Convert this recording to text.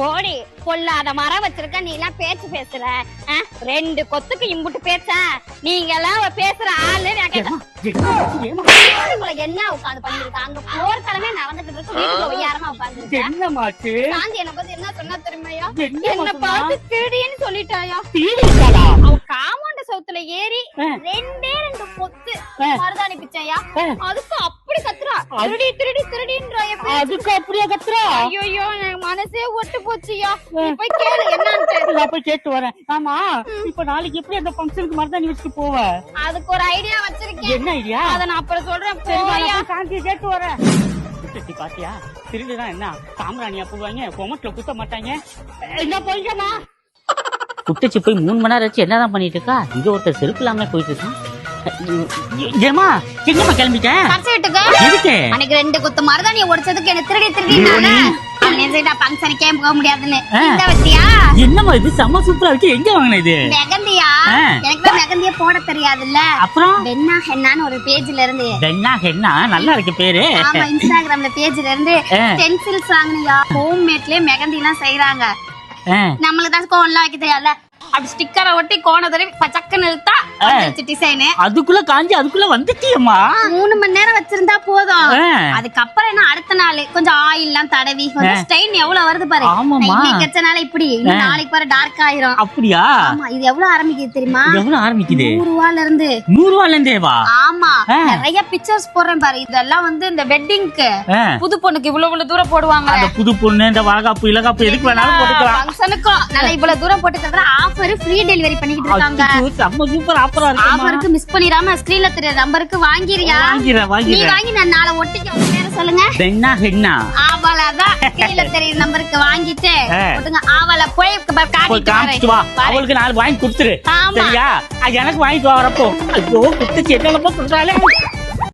போடி பொல்லாத மரம் வச்சிருக்க நீ எல்லாம் பேச்சு பேசுற? ரெண்டு கொத்துக்கு இம்புட்டு பேச நீங்க எல்லாம் பேசுற ஆளு என்ன உட்காந்து பண்ணிருக்க? அங்க போர்க்களமே நடந்துட்டு இருக்கு. வீட்டுக்குள்ள ஒய்யாரமா உட்காந்து என்னமாச்சு? சாந்தி என்ன பத்தி என்ன சொன்னா தெரியுமாயா என்ன என்ன? பார்த்து திருடின்னு சொல்லிட்டாயா தீடிட்டாளா அவ காமாண்ட சவுத்துல ஏறி. ரெண்டே ரெண்டு பொத்து ஆ. மருதாணி பிச்சாயா. அதுக்கு அப்படி கத்துறா? திருடி திருடி திருடின்றா. அதுக்கு அப்படியே கத்துறா? ஐயோ எனக்கு மனசே ஒட்டு போச்சுயா நீ போய் கேளு என்னன்ட்டு. நான் போய் கேட்டு வரேன். ஆமா இப்ப நாளைக்கு எப்படி அந்த ஃபங்க்ஷனுக்கு மருதாணி வச்சுட்டு போவ? அதுக்கு ஒரு ஐடியா வச்சிருக்கேன். என்ன ஐடியா அத நான் அப்புறம் சொல்றேன். போயா சாந்தியை கேட்டு வரேன். குட்டச்சி பாத்தியா? திருடுதான் என்ன? சாம்பிராணியா போவாங்க கொமட்டில் குத்த மாட்டாங்க. என்ன போய்க்கமா குட்டச்சி போய் மூணு மணி நேரம் வச்சு என்னதான் பண்ணிட்டு இருக்கா? இங்க ஒருத்தர் செருப்பு இல்லாம போயிட்டு இருக்கான். ஏமா எங்கம்மா கிளம்பிட்டேன் கடைசி வீட்டுக்கு. எதுக்கு? அன்னைக்கு ரெண்டு குத்து மருதாணியை உடைச்சதுக்கு என்ன திருடி திருடினால ஃபங்க்ஷனுக்கே போக முடியாதுன்னு. இந்த வத்தியா என்னம்மா இது? செம்ம சூப்பரா இருக்கு. எங்க வாங்கின இது? மெகந்தியா. எனக்கு தான் மெகந்திய போட தெரியாதுல்ல. அப்புறம்? பென்னா ஹென்னான்னு ஒரு பேஜ்ல இருந்து பெண்ணா ஹென்னா நல்லா இருக்கு பேரு. ஆமா இன்ஸ்டாகிராம்ல பேஜ்ல இருந்து. பென்சில்ஸ் வாங்கினியா? ஹோம் மேட்லயே மெகந்தி எல்லாம் செய்யறாங்க நம்மளுக்கு தான் கோன்லாம் வைக்க தெரியாதுல அப்படி ஸ்டிக்கரை ஒட்டி கோண தடவி பச்சக்கன்னு இழுத்தா டிசைனு அதுக்குள்ள காஞ்சி அதுக்குள்ள வந்துட்டியம்மா. மூணு மணி நேரம் வச்சிருந்தா போதும். அதுக்கப்புறம் என்ன அடுத்த நாள்? கொஞ்சம் ஆயில் எல்லாம் தடவி கொஞ்சம் ஸ்டைன் எவ்வளவு வருது பாரு? இன்னைக்கு வச்சனால இப்படி நாளைக்கு பாரு டார்க் ஆயிரும். அப்படியா? ஆமா இது எவ்வளவு ஆரம்பிக்குது தெரியுமா? எவ்வளவு ஆரம்பிக்குது? நூறு ரூபால இருந்து நூறு ரூபாய்ல இருந்தேவா ஆமா ஆ. நிறைய பிக்சர்ஸ் போடுறேன் பாரு. இதெல்லாம் வந்து இந்த வெட்டிங்க்கு புது பொண்ணுக்கு இவ்வளவு இவ்வளவு தூரம் போடுவாங்க அந்த புது பொண்ணு இந்த வளகாப்பு இலகாப்பு எதுக்கு வேணாலும் போட்டுக்கலாம். ஃபங்க்ஷனுக்கும் நல்லா இவ்வளவு தூரம் போட்டு தர ஆஃபர் ஃப்ரீ டெலிவரி பண்ணிக்கிட்டு இருக்காங்க. செம்ம சூப்பர் ஆஃபரா இருக்குமா ஆஃபருக்கு மிஸ் பண்ணிராம ஸ்கிரீன்ல தெரிய நம்பருக்கு வாங்கிறியா வாங்கிறேன் நீ வாங்கிறேன் வாங்கி நான் நாளை ஒட்டிக்க உங்க பேரை சொல்லுங்க. பெண்ணா ஹென்னா ஆவலாதான் ஸ்கிரீன்ல தெரிய நம்பருக்கு வாங்கிட்டு. ஒட்டுங்க ஆவல போய் காமிச்சிட்டு வா. அவளுக்கு நாலு வாங்கி கொடுத்துரு. சரியா? அது எனக்கு வாங்கிட்டு வரப்போ ஐயோ குத்துச்சு. என்னென்னமோ சொல்றாளே